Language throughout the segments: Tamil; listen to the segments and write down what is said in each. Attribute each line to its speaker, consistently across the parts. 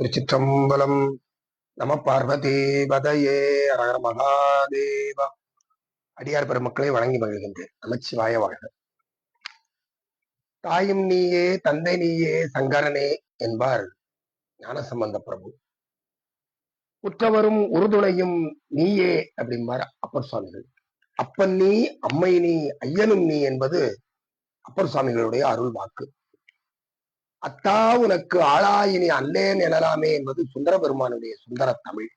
Speaker 1: திருச்சிற்றம்பலம் நம பார்வதி பதையே அரகர மகாதேவா. அடியார் பெருமக்களை வணங்கி மகிழ்கின்றேன். நமச்சிவாய வாழ்க. தாயும் நீயே தந்தை நீயே சங்கரனே என்பார் ஞானசம்பந்த பிரபு உற்றவரும் உறுதுணையும் நீயே அப்படிம்பார் அப்பர் சுவாமிகள். அப்பன் நீ அம்மை நீ ஐயனும் நீ என்பது அப்பர் சுவாமிகளுடைய அருள் வாக்கு. அத்தா உனக்கு ஆளாயினி அல்லேன் எனலாமே என்பது சுந்தர பெருமானுடைய சுந்தர தமிழ்.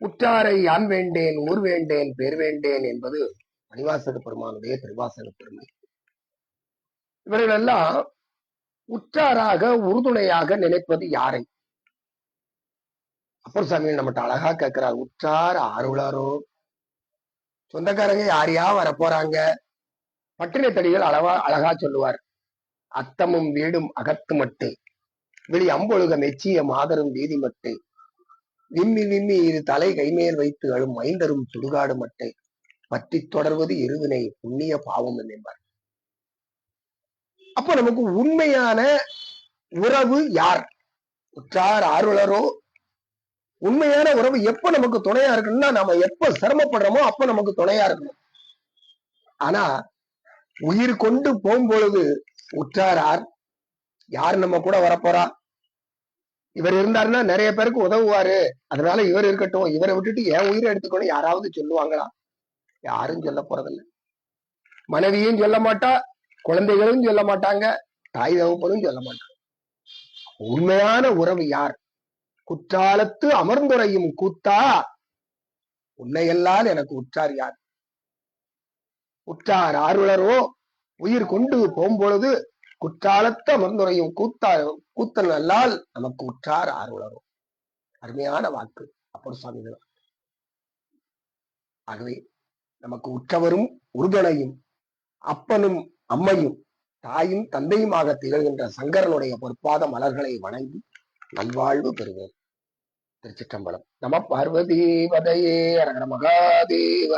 Speaker 1: உற்றாரை யான் வேண்டேன் ஊர் வேண்டேன் பேர் வேண்டேன் என்பது மணிவாசக பெருமானுடைய திருவாசக பெருமை. இவர்கள் எல்லாம் உற்றாராக உறுதுணையாக நினைப்பது யாரை? அப்பர் சாமி நம்மகிட்ட அழகா கேட்கிறார் உற்றார் ஆருளாரோ? சொந்தக்காரங்க யாரையா வரப்போறாங்க? பட்டினத்தடிகள் அளவா அழகா சொல்லுவார். அத்தமும் வீடும் அகத்து மட்டு. வெளி அம்பொழுக மெச்சிய மாதரும் வீதி மட்டு. விம்மி விம்மி இரு தலை கைமேல் வைத்து அழும் மைந்தரும் சுடுகாடு மட்டை. பற்றி தொடர்வது இருவினை புண்ணிய பாவம் என்பார் அப்ப நமக்கு உண்மையான உறவு யார்? உற்றார் ஆர்வலரோ உண்மையான உறவு எப்ப நமக்கு துணையா இருக்கணும்னா நாம எப்ப சிரமப்படுறோமோ அப்ப நமக்கு துணையா இருக்கணும். ஆனா உயிர் கொண்டு போகும்பொழுது உற்றாரார். யார் நம்ம கூட வரப்போறா? இவர் இருந்தாருன்னா நிறைய பேருக்கு உதவுவாரு. அதனால இவர் இருக்கட்டும் இவரை விட்டுட்டு என் உயிரை எடுத்துக்கணும் யாராவது சொல்லுவாங்களா? யாரும் சொல்ல போறதில்ல. மனைவியும் சொல்ல மாட்டா குழந்தைகளும் சொல்ல மாட்டாங்க தாய் தகப்பனும் சொல்ல மாட்டாங்க உண்மையான உறவு யார்? குற்றாலத்து அமர்ந்துரையும் கூத்தா. உன்னையெல்லாம் எனக்கு உற்றார் யார்? உற்றார் ஆர்வலரோ உயிர் கொண்டு போகும்பொழுது குற்றாலத்த மருந்துரையும் கூத்தா கூத்தன் அல்லால் நமக்கு உற்றார் ஆர்வலரும் அருமையான வாக்கு. அப்பர் சுவாமி ஆகவே நமக்கு உற்றவரும் உருகனையும் அப்பனும் அம்மையும் தாயும் தந்தையுமாக திகழ்கின்ற சங்கரனுடைய பொற்பாத மலர்களை வணங்கி நல்வாழ்வு பெறுவோம். திருச்சிற்றம்பலம். நம பார்வதி வதையே அரகர மகாதேவ